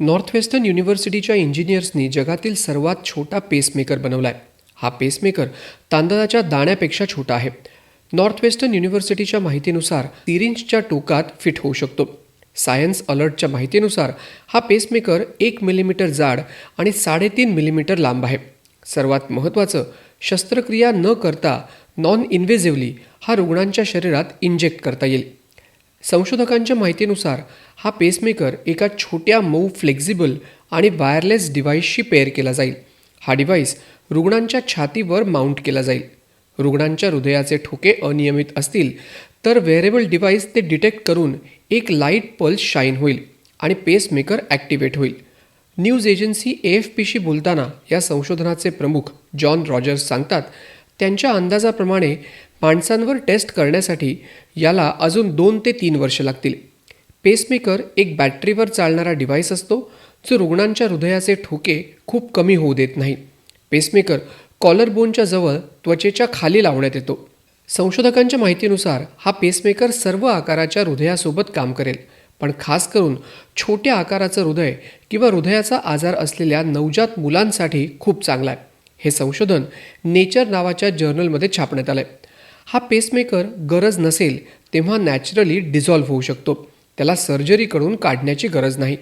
Northwestern युनिव्हर्सिटीच्या इंजिनियर्सनी जगातील सर्वात छोटा पेसमेकर बनवला आहे हा पेसमेकर तांदळाच्या दाण्यापेक्षा छोटा आहे. नॉर्थवेस्टर्न युनिव्हर्सिटीच्या माहितीनुसार सिरिंजच्या टोकात फिट होऊ शकतो. सायन्स अलर्टच्या माहितीनुसार हा पेसमेकर एक मिलीमीटर जाड आणि साडेतीन मिलीमीटर लांब आहे. सर्वात महत्त्वाचं शस्त्रक्रिया न करता नॉन इन्व्हेझिव्हली हा रुग्णांच्या शरीरात इंजेक्ट करता येईल. संशोधकांच्या माहितीनुसार हा पेसमेकर एका छोट्या मऊ फ्लेक्झिबल आणि वायरलेस डिव्हाइसशी पेअर केला जाईल. हा डिव्हाइस रुग्णांच्या छातीवर माउंट केला जाईल. रुग्णांच्या हृदयाचे ठोके अनियमित असतील तर वेअरेबल डिव्हाइस ते डिटेक्ट करून एक लाइट पल्स शाईन होईल आणि पेसमेकर ॲक्टिवेट होईल. न्यूज एजन्सी ए एफ पीशी बोलताना या संशोधनाचे प्रमुख जॉन रॉजर्स सांगतात त्यांच्या अंदाजाप्रमाणे माणसांवर टेस्ट करण्यासाठी याला अजून दोन ते तीन वर्ष लागतील. पेसमेकर एक बॅटरीवर चालणारा डिव्हाइस असतो जो रुग्णांच्या हृदयाचे ठोके खूप कमी होऊ देत नाही. पेसमेकर कॉलरबोनच्या जवळ त्वचेच्या खाली लावण्यात येतो. संशोधकांच्या माहितीनुसार हा पेसमेकर सर्व आकाराच्या हृदयासोबत काम करेल पण खास करून छोट्या आकाराचं हृदय किंवा हृदयाचा आजार असलेल्या नवजात मुलांसाठी खूप चांगला आहे. हे संशोधन नेचर नावाच्या जर्नलमध्ये छापण्यात आलं आहे हा पेसमेकर गरज नसेल तेव्हा नॅचरली डिझॉल्व्ह होऊ शकतो. त्याला सर्जरी करून काढण्याची गरज नाही.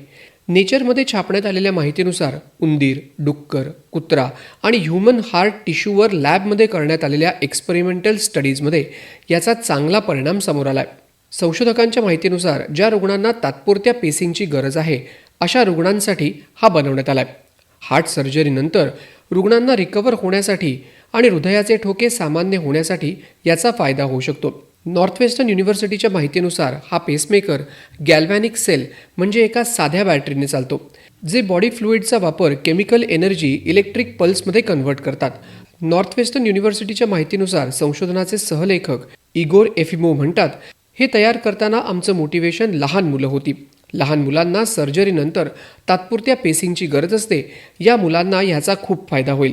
नेचरमध्ये छापण्यात आलेल्या माहितीनुसार उंदीर डुक्कर कुत्रा आणि ह्युमन हार्ट टिश्यूवर लॅबमध्ये करण्यात आलेल्या एक्सपेरिमेंटल स्टडीजमध्ये याचा चांगला परिणाम समोर आला आहे संशोधकांच्या माहितीनुसार ज्या रुग्णांना तात्पुरत्या पेसिंगची गरज आहे अशा रुग्णांसाठी हा बनवण्यात आला आहे हार्ट सर्जरीनंतर रुग्णांना रिकवर होण्यासाठी आणि हृदयाचे ठोके सामान्य होण्यासाठी याचा फायदा होऊ शकतो. नॉर्थवेस्टर्न युनिव्हर्सिटीच्या माहितीनुसार हा पेसमेकर गॅल्व्हॅनिक सेल म्हणजे एका साध्या बॅटरीने चालतो जे बॉडी फ्लुइडचा वापर केमिकल एनर्जी इलेक्ट्रिक पल्समध्ये कन्व्हर्ट करतात. नॉर्थवेस्टर्न युनिव्हर्सिटीच्या माहितीनुसार संशोधनाचे सहलेखक इगोर एफिमो म्हणतात हे तयार करताना आमचं मोटिवेशन लहान मुलं होती. लहान मुलांना सर्जरीनंतर तात्पुरत्या पेसिंगची गरज असते. या मुलांना ह्याचा खूप फायदा होईल.